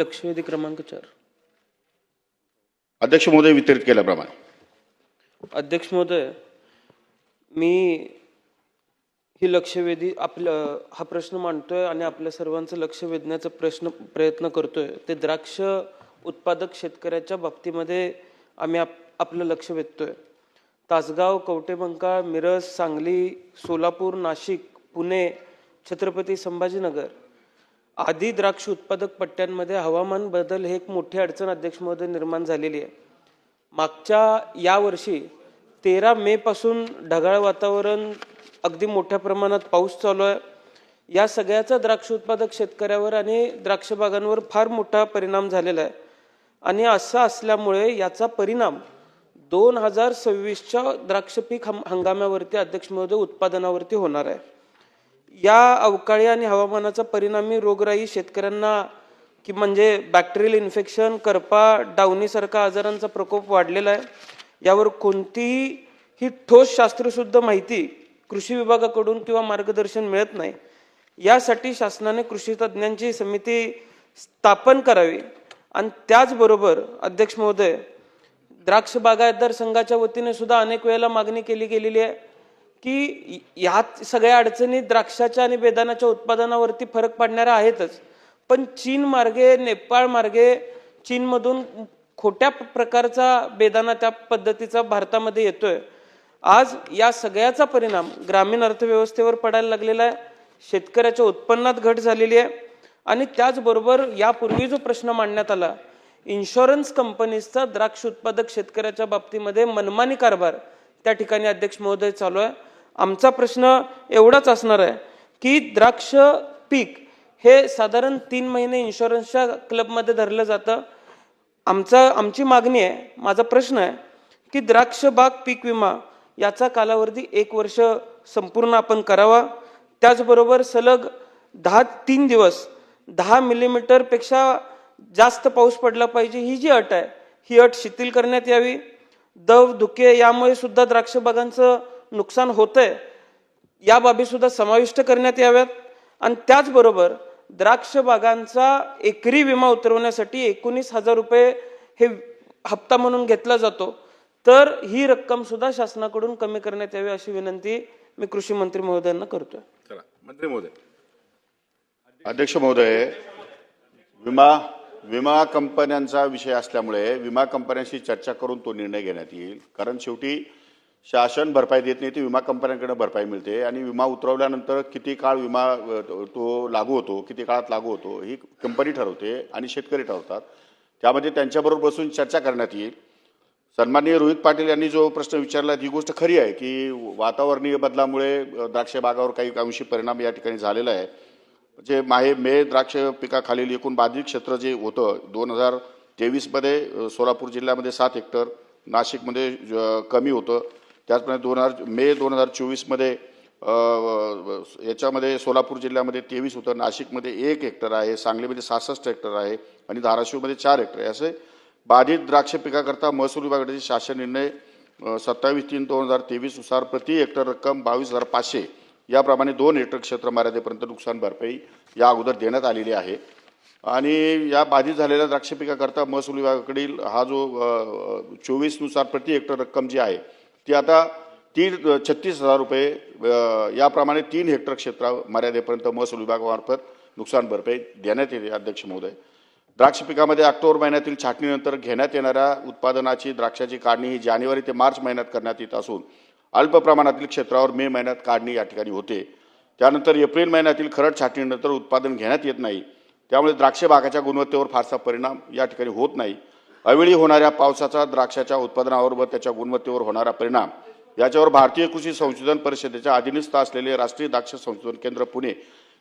लक्षवेधी क्रमांक चार. अध्यक्ष महोदय वितरित केल्याप्रमाणे. अध्यक्ष महोदय मी ही लक्षवेधी आपलं हा प्रश्न मांडतोय आणि आपल्या सर्वांचं लक्ष वेधण्याचा प्रश्न प्रयत्न करतोय. ते द्राक्ष उत्पादक शेतकऱ्याच्या बाबतीमध्ये आम्ही आप आपलं लक्ष वेधतोय. तासगाव कवटेबंका मिरज सांगली सोलापूर नाशिक पुणे छत्रपती संभाजीनगर आधी द्राक्ष उत्पादक पट्ट्यांमध्ये हवामान बदल हे एक मोठी अडचण अध्यक्ष महोदय निर्माण झालेली आहे. मागच्या या वर्षी तेरा मे पासून ढगाळ वातावरण अगदी मोठ्या प्रमाणात पाऊस चालू आहे. या सगळ्याचा द्राक्ष उत्पादक शेतकऱ्यावर आणि द्राक्ष बागांवर फार मोठा परिणाम झालेला आहे. आणि असं असल्यामुळे याचा परिणाम दोन हजार सव्वीसच्या द्राक्ष पीक हंग- हंगामावरती अध्यक्ष महोदय उत्पादनावरती होणार आहे. या अवकाळी आणि हवामानाचा परिणामी रोगराई शेतकऱ्यांना की म्हणजे बॅक्टेरियल इन्फेक्शन करपा डावणीसारखा आजारांचा प्रकोप वाढलेला आहे. यावर कोणतीही ही ठोस शास्त्रशुद्ध माहिती कृषी विभागाकडून किंवा मार्गदर्शन मिळत नाही. यासाठी शासनाने कृषी तज्ज्ञांची समिती स्थापन करावी. आणि त्याचबरोबर अध्यक्ष महोदय द्राक्ष बागायतदार संघाच्या वतीने सुद्धा अनेक वेळेला मागणी केली गेलेली आहे. की ह्यात सगळ्या अडचणी द्राक्षाच्या आणि बेदानाच्या उत्पादनावरती फरक पडणाऱ्या आहेतच. पण चीन मार्गे नेपाळ मार्गे चीनमधून खोट्या प्रकारचा बेदाना त्या पद्धतीचा भारतामध्ये येतोय. आज या सगळ्याचा परिणाम ग्रामीण अर्थव्यवस्थेवर पडायला लागलेला आहे. शेतकऱ्याच्या उत्पन्नात घट झालेली आहे. आणि त्याचबरोबर यापूर्वी जो प्रश्न मांडण्यात आला इन्शुरन्स कंपनीजचा द्राक्ष उत्पादक शेतकऱ्याच्या बाबतीमध्ये मनमानी कारभार. त्या ठिकाणी अध्यक्ष महोदय चालू आहे. आमचा प्रश्न एवढाच असणार आहे की द्राक्ष पीक हे साधारण तीन महिने इन्शुरन्सच्या क्लबमध्ये धरलं जातं. आमचा आमची मागणी आहे माझा प्रश्न आहे की द्राक्ष बाग पीक विमा याचा कालावधी एक वर्ष संपूर्ण आपण करावा. त्याचबरोबर सलग दहा तीन दिवस दहा मिलीमीटरपेक्षा जास्त पाऊस पडला पाहिजे ही जी अट आहे ही अट शिथिल करण्यात यावी. दव धुके यामुळे सुद्धा द्राक्ष बागांचं नुकसान होतंय. या बाबी सुद्धा समाविष्ट करण्यात याव्यात. आणि त्याचबरोबर द्राक्ष बागांचा एकरी विमा उतरवण्यासाठी एकोणीस हजार रुपये हे हप्ता म्हणून घेतला जातो. तर ही रक्कम सुद्धा शासनाकडून कमी करण्यात यावी अशी विनंती मी कृषी मंत्री महोदयांना करतोय. चला मंत्री महोदय. अध्यक्ष महोदय विमा विमा कंपन्यांचा विषय असल्यामुळे विमा कंपन्यांशी चर्चा करून तो निर्णय घेण्यात येईल. कारण शेवटी शासन भरपाई देत नाही ती विमा कंपन्यांकडे भरपाई मिळते. आणि विमा उतरवल्यानंतर किती काळ विमा तो लागू होतो किती काळात लागू होतो ही कंपनी ठरवते आणि शेतकरी ठरवतात. त्यामध्ये त्यांच्याबरोबर बसून चर्चा करण्यात येईल. सन्माननीय रोहित पाटील यांनी जो प्रश्न विचारला ही गोष्ट खरी आहे की वातावरणीय बदलामुळे द्राक्ष बागावर काही अंशी परिणाम या ठिकाणी झालेला आहे. जे माहे मे द्राक्ष पिकाखालील एकूण बाधित क्षेत्र जे होतं दोन हजार तेवीसमध्ये सोलापूर जिल्ह्यामध्ये सात हेक्टर नाशिकमध्ये कमी होतं. त्याचप्रमाणे दोन हजार मे दोन हजार चोवीसमध्ये याच्यामध्ये सोलापूर जिल्ह्यामध्ये तेवीस होतं नाशिकमध्ये एक हेक्टर आहे सांगलीमध्ये सहासष्ट हेक्टर आहे आणि धाराशिवमध्ये चार हेक्टर आहे. असे बाधित द्राक्ष पिकाकरता महसूल विभागाचे शासन निर्णय सत्तावीस तीन दोन हजार तेवीसनुसार प्रति हेक्टर रक्कम बावीस हजार पाचशे याप्रमाणे दोन हेक्टर क्षेत्र मर्यादेपर्यंत नुकसान भरपाई या अगोदर देण्यात आलेली आहे. आणि या बाधित झालेल्या द्राक्ष पिकाकरता महसूल विभागाकडील हा जो चोवीसनुसार प्रति हेक्टर रक्कम जी आहे ती आता तीन छत्तीस हजार रुपये याप्रमाणे तीन हेक्टर क्षेत्र मर्यादेपर्यंत महसूल विभागामार्फत नुकसान भरपाई देण्यात येते अध्यक्ष महोदय. द्राक्ष पिकामध्ये ऑक्टोबर महिन्यातील छाटणीनंतर घेण्यात येणाऱ्या उत्पादनाची द्राक्षाची काढणी ही जानेवारी ते मार्च महिन्यात करण्यात येत असून अल्प प्रमाणातील क्षेत्रावर मे महिन्यात काढणी या ठिकाणी होते. त्यानंतर एप्रिल महिन्यातील खरड छाटणीनंतर उत्पादन घेण्यात येत नाही. त्यामुळे द्राक्ष बागाच्या गुणवत्तेवर फारसा परिणाम या ठिकाणी होत नाही. अवेळी होणाऱ्या पावसाचा द्राक्षाच्या उत्पादनावर व त्याच्या गुणवत्तेवर होणारा परिणाम. याच्यावर भारतीय कृषी संशोधन परिषदेच्या अधीनस्थ असलेले राष्ट्रीय द्राक्ष संशोधन केंद्र पुणे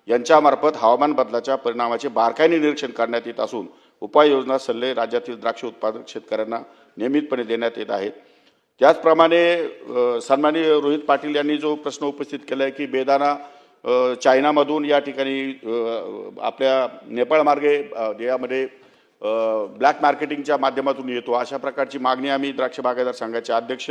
यांच्यामार्फत हवामान बदलाच्या परिणामाचे बारकाईने निरीक्षण करण्यात येत असून उपाययोजना सल्ले राज्यातील द्राक्ष उत्पादक शेतकऱ्यांना नियमितपणे देण्यात येत आहेत. त्याचप्रमाणे अ, सन्माननीय रोहित पाटील यांनी जो प्रश्न उपस्थित केला आहे की बेदाना चायनामधून या ठिकाणी आपल्या नेपाळ मार्गे यामध्ये ब्लॅक मार्केटिंगच्या माध्यमातून येतो. अशा प्रकारची मागणी आम्ही द्राक्ष बागायदार संघाचे अध्यक्ष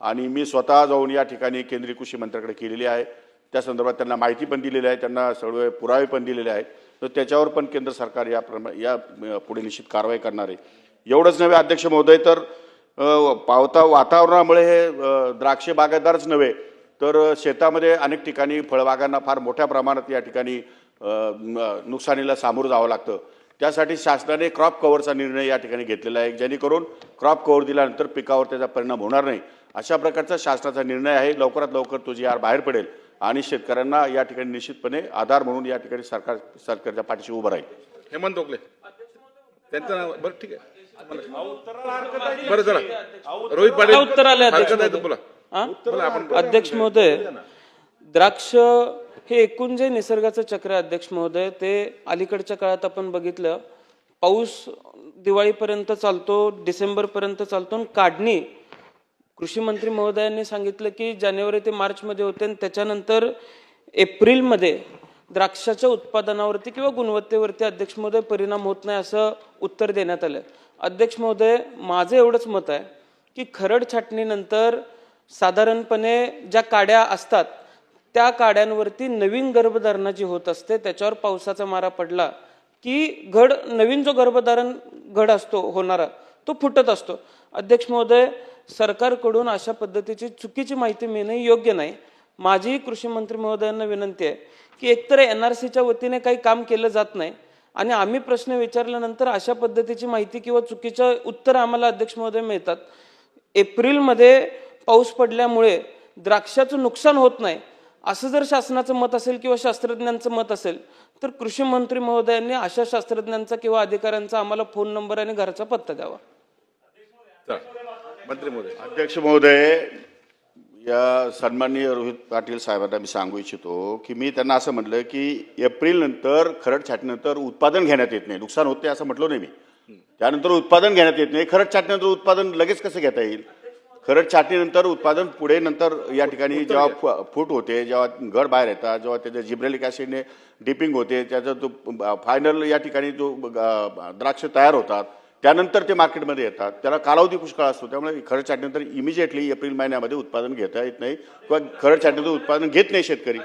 आणि मी स्वतः जाऊन या ठिकाणी केंद्रीय कृषी मंत्र्याकडे केलेली आहे. त्या संदर्भात त्यांना माहिती पण दिलेली आहे. त्यांना सर्व पुरावे पण दिलेले आहेत. तर त्याच्यावर पण केंद्र सरकार या प्रमा या पुढे निश्चित कारवाई करणार आहे. एवढंच नव्हे अध्यक्ष महोदय तर पावता वातावरणामुळे हे द्राक्ष बागायतदारच नव्हे तर शेतामध्ये अनेक ठिकाणी फळबागांना फार मोठ्या प्रमाणात या ठिकाणी नुकसानीला सामोरं जावं लागतं. त्यासाठी शासनाने क्रॉप कव्हरचा निर्णय या ठिकाणी घेतलेला आहे जेणेकरून क्रॉप कव्हर दिल्यानंतर पिकावर त्याचा परिणाम होणार नाही. अशा प्रकारचा शासनाचा निर्णय आहे लवकरात लवकर तो जी आर बाहेर पडेल आणि शेतकऱ्यांना या ठिकाणी निश्चितपणे आधार म्हणून या ठिकाणी सरकार सरकारच्या पाठीशी उभं राहील. हेमंत ओकले. त्यांचं नाव बरं ठीक आहे. बरं चला रोहित पाटील उत्तर आलं अध्यक्ष हरकत आहे तर महोदय. बोला हा? बोला आपण अध्यक्ष महोदय द्राक्ष हे एकूण जे निसर्गाचं चक्र आहे अध्यक्ष महोदय ते अलीकडच्या काळात आपण बघितलं पाऊस दिवाळीपर्यंत चालतो डिसेंबरपर्यंत चालतो आणि काढणी कृषी मंत्री महोदयांनी सांगितलं की जानेवारी ते मार्चमध्ये होते आणि त्याच्यानंतर एप्रिलमध्ये द्राक्षाच्या उत्पादनावरती किंवा गुणवत्तेवरती अध्यक्ष महोदय परिणाम होत नाही असं उत्तर देण्यात आलं. अध्यक्ष महोदय माझं एवढंच मत आहे की खरड छाटणीनंतर साधारणपणे ज्या काड्या असतात त्या काड्यांवरती नवीन गर्भधारणा जी होत असते त्याच्यावर पावसाचा मारा पडला की घड नवीन जो गर्भधारण घड असतो होणारा तो फुटत असतो. अध्यक्ष महोदय सरकारकडून अशा पद्धतीची चुकीची माहिती मिळणे योग्य नाही. माझी कृषी मंत्री महोदयांना विनंती आहे की एकतर एन आर सीच्या वतीने काही काम केलं जात नाही आणि आम्ही प्रश्न विचारल्यानंतर अशा पद्धतीची माहिती किंवा चुकीचं उत्तर आम्हाला अध्यक्ष महोदय मिळतात. एप्रिलमध्ये पाऊस पडल्यामुळे द्राक्षाचं नुकसान होत नाही. असं जर शासनाचं मत असेल किंवा शास्त्रज्ञांचं मत असेल तर कृषी मंत्री महोदयांनी अशा शास्त्रज्ञांचा किंवा अधिकाऱ्यांचा आम्हाला फोन नंबर आणि घराचा पत्ता द्यावा. मंत्री मोदी अध्यक्ष महोदय या सन्माननीय रोहित पाटील साहेबांना मी सांगू इच्छितो की मी त्यांना असं म्हटलं की एप्रिल नंतर खरड छाटणीनंतर उत्पादन घेण्यात येत नाही. नुकसान होत असं म्हटलं नाही मी. त्यानंतर उत्पादन घेण्यात येत नाही. खरड छाटणीनंतर उत्पादन लगेच कसं घेता येईल? खरड छाटणीनंतर उत्पादन पुढे नंतर या ठिकाणी जेव्हा फूट होते जेव्हा घड बाहेर येतात जेव्हा त्याच्या जिब्रेलिक ॲसिडने डिपिंग होते त्याचा तो फायनल या ठिकाणी जो द्राक्ष तयार होतात त्यानंतर ते मार्केटमध्ये येतात. त्याला कालावधी पुष्कळ असतो. त्यामुळे खरड छाटणीनंतर इमिजिएटली एप्रिल महिन्यामध्ये उत्पादन घेता येत नाही किंवा खरड छाटणीनंतर उत्पादन घेत नाही शेतकरी.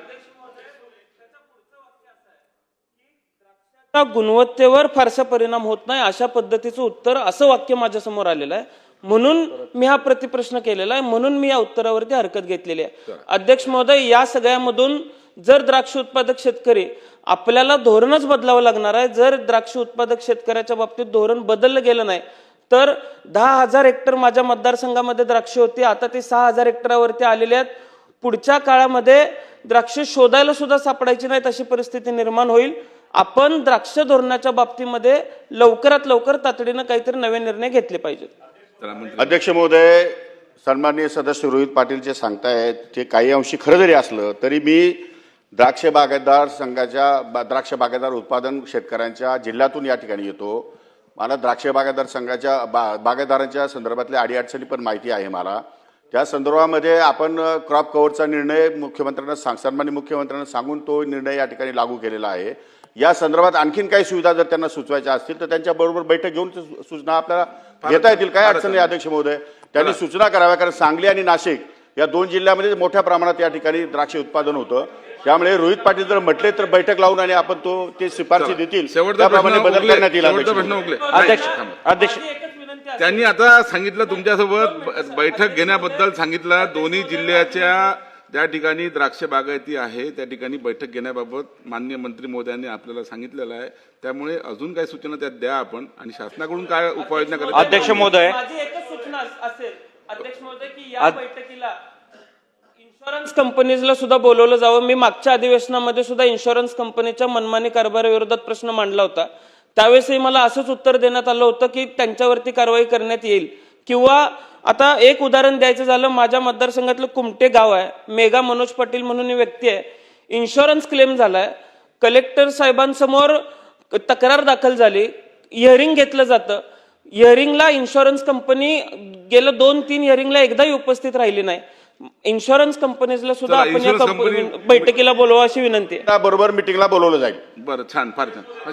गुणवत्तेवर फारसा परिणाम होत नाही. अशा पद्धतीचं उत्तर असं वाक्य माझ्यासमोर आलेलं आहे. म्हणून मी हा प्रतिप्रश्न केलेला आहे. म्हणून मी या उत्तरावरती हरकत घेतलेली आहे. अध्यक्ष महोदय या सगळ्यामधून जर द्राक्ष उत्पादक शेतकरी आपल्याला धोरणच बदलावं लागणार आहे जर द्राक्ष उत्पादक शेतकऱ्याच्या बाबतीत धोरण बदललं गेलं नाही तर दहा हजार हेक्टर माझ्या मतदारसंघामध्ये द्राक्ष होती आता ती सहा हजार हेक्टरावरती आलेली आहेत. पुढच्या काळामध्ये द्राक्ष शोधायला सुद्धा सापडायची नाहीत अशी परिस्थिती निर्माण होईल. आपण द्राक्ष धोरणाच्या बाबतीमध्ये लवकरात लवकर तातडीनं काहीतरी नवे निर्णय घेतले पाहिजेत. अध्यक्ष महोदय सन्माननीय सदस्य रोहित पाटील जे सांगतायत ते काही अंशी खरं जरी असलं तरी मी द्राक्ष बागायतदार संघाच्या बा- द्राक्ष बागायतदार उत्पादन शेतकऱ्यांच्या जिल्ह्यातून या ठिकाणी येतो. मला द्राक्ष बागायतदार संघाच्या बा बागायतदारांच्या संदर्भातल्या अडीअडचणी पण माहिती आहे मला. त्या संदर्भामध्ये आपण क्रॉप कव्हरचा निर्णय मुख्यमंत्र्यांना सांग सन्मान्य मुख्यमंत्र्यांना सांगून तो निर्णय या ठिकाणी लागू केलेला आहे. या संदर्भात आणखीन काही सुविधा जर त्यांना सुचवायच्या असतील तर त्यांच्याबरोबर बैठक घेऊन सूचना आपल्याला घेता येतील. काय अडचण नाही अध्यक्ष महोदय? त्यांनी सूचना कराव्या कारण सांगली आणि नाशिक या दोन जिल्ह्यामध्ये मोठ्या प्रमाणात या ठिकाणी द्राक्ष उत्पादन होतं. त्यामुळे रोहित पाटील जर म्हटले तर बैठक लावून आणि आपण तो ते शिफारशी देतील. शेवटचा त्याप्रमाणे बदल करण्यात येईल अध्यक्ष. अध्यक्ष. त्यांनी आता सांगितलं तुमच्यासोबत बैठक घेण्याबद्दल सांगितलं. दोन्ही जिल्ह्याच्या ज्या ठिकाणी द्राक्ष बागायती आहे. त्या ठिकाणी बैठक घेण्याबाबत मान्य मंत्री महोदयांनी आपल्याला सांगितलेलं आहे. त्यामुळे अजून काही सूचना त्यात द्या आपण आणि शासनाकडून काय उपाययोजना करायच्या अध्यक्ष महोदय. माझी एकच सूचना अस- असेल. अध्यक्ष महोदय की या बैठकीला इन्शुरन्स कंपनीजला सुद्धा बोलवलं जावं. मी मागच्या अधिवेशनामध्ये सुद्धा इन्शुरन्स कंपनीच्या मनमानी कारभाराविरोधात प्रश्न मांडला होता. त्यावेळेसही मला असंच उत्तर देण्यात आलं होतं की त्यांच्यावरती कारवाई करण्यात येईल. किंवा आता एक उदाहरण द्यायचं झालं माझ्या मतदारसंघातलं कुमटे गाव आहे. मेघा मनोज पाटील म्हणून ही व्यक्ती आहे. इन्शुरन्स क्लेम झालाय. कलेक्टर साहेबांसमोर तक्रार दाखल झाली. हिअरिंग घेतलं जातं. हिअरिंगला इन्शुरन्स कंपनी गेलं दोन तीन हिअरिंगला एकदाही उपस्थित राहिली नाही. इन्शुरन्स कंपनीजला सुद्धा चला, आपण या insurance बैठकीला बोलवा अशी विनंती आहे. बरोबर मिटिंगला बोलवलं जाईल. बरं छान फार छान.